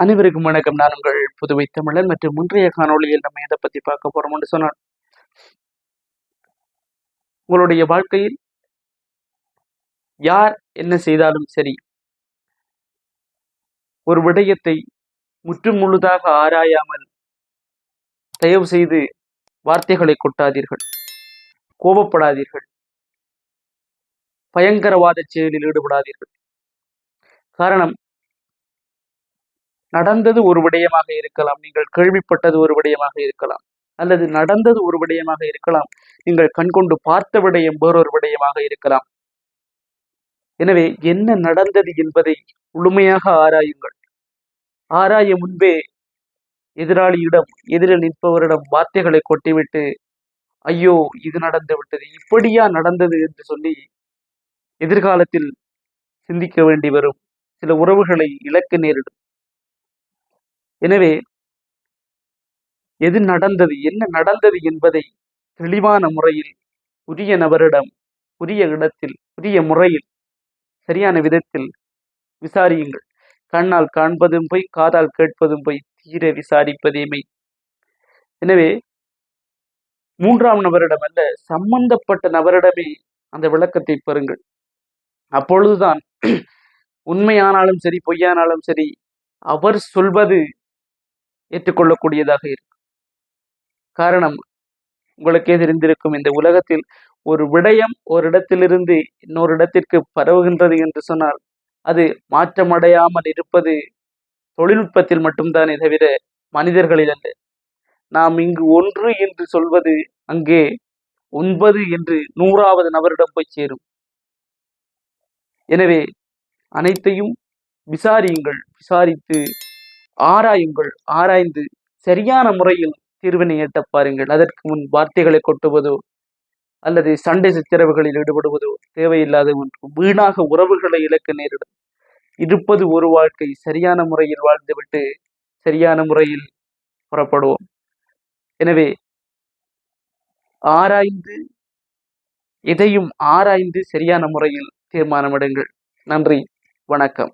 அனைவருக்கும் வணக்கம். நான் உங்கள் புதுவை தமிழன் மற்றும் முன்றைய காணொளியில் நம்ம எதை பத்தி பார்க்க போறோம்னு சொன்னால் உங்களுடைய வாழ்க்கையில் யார் என்ன செய்தாலும் சரி ஒரு விடயத்தை முற்றும் முழுதாக ஆராயாமல் தயவு செய்து வார்த்தைகளை கொட்டாதீர்கள் கோபப்படாதீர்கள் பயங்கரவாத செயலில் ஈடுபடாதீர்கள். காரணம் நடந்தது ஒரு விடயமாக இருக்கலாம். நீங்கள் கேள்விப்பட்டது ஒரு விடயமாக இருக்கலாம். அல்லது நடந்தது ஒரு விடயமாக இருக்கலாம். நீங்கள் கண்கொண்டு பார்த்த விடயம் வேறொரு விடயமாக இருக்கலாம். எனவே என்ன நடந்தது என்பதை முழுமையாக ஆராயுங்கள். ஆராய முன்பே எதிராளியிடம் எதிரில் நிற்பவரிடம் வார்த்தைகளை கொட்டிவிட்டு ஐயோ இது நடந்து விட்டது. இப்படியா நடந்தது? என்று சொல்லி எதிர்காலத்தில் சிந்திக்க வேண்டி வரும். சில உறவுகளை இழக்க நேரிடும். எனவே எது நடந்தது என்ன நடந்தது என்பதை தெளிவான முறையில் உரிய நபரிடம் உரிய இடத்தில் உரிய முறையில் சரியான விதத்தில் விசாரியுங்கள். கண்ணால் காண்பதும் போய் காதால் கேட்பதும் போய் தீர விசாரிப்பதேமை. எனவே மூன்றாம் நபரிடம் அல்ல சம்பந்தப்பட்ட நபரிடமே அந்த விளக்கத்தை பெறுங்கள். அப்பொழுதுதான் உண்மையானாலும் சரி பொய்யானாலும் சரி அவர் சொல்வது ஏற்றுக்கொள்ளக்கூடியதாக இருக்கும் காரணம் உங்களுக்கே தெரிந்திருக்கும் இந்த உலகத்தில் ஒரு விடயம் ஒரு இடத்திலிருந்து இன்னொரு இடத்திற்கு பரவுகின்றது என்று சொன்னால் அது மாற்றமடையாமல் இருப்பது தொழில்நுட்பத்தில் மட்டும்தானே தவிர மனிதர்களில் அல்ல. நாம் இங்கு ஒன்று என்று சொல்வது அங்கே ஒன்பது என்று நூறாவது நபரிடம் போய் சேரும். எனவே அனைத்தையும் விசாரியுங்கள் விசாரித்து ஆராயுங்கள் ஆராய்ந்து சரியான முறையில் தீர்வினை எட்ட பாருங்கள். அதற்கு முன் வார்த்தைகளை கொட்டுவதோ அல்லது சண்டை சித்திரவுகளில் ஈடுபடுவதோ தேவையில்லாத ஒன்று. வீணாக உறவுகளை இழக்க நேரிடும். இருப்பது ஒரு வாழ்க்கை. சரியான முறையில் வாழ்ந்துவிட்டு சரியான முறையில் புறப்படுவோம். எனவே ஆராய்ந்து எதையும் ஆராய்ந்து சரியான முறையில் தீர்மானமிடுங்கள். நன்றி. வணக்கம்.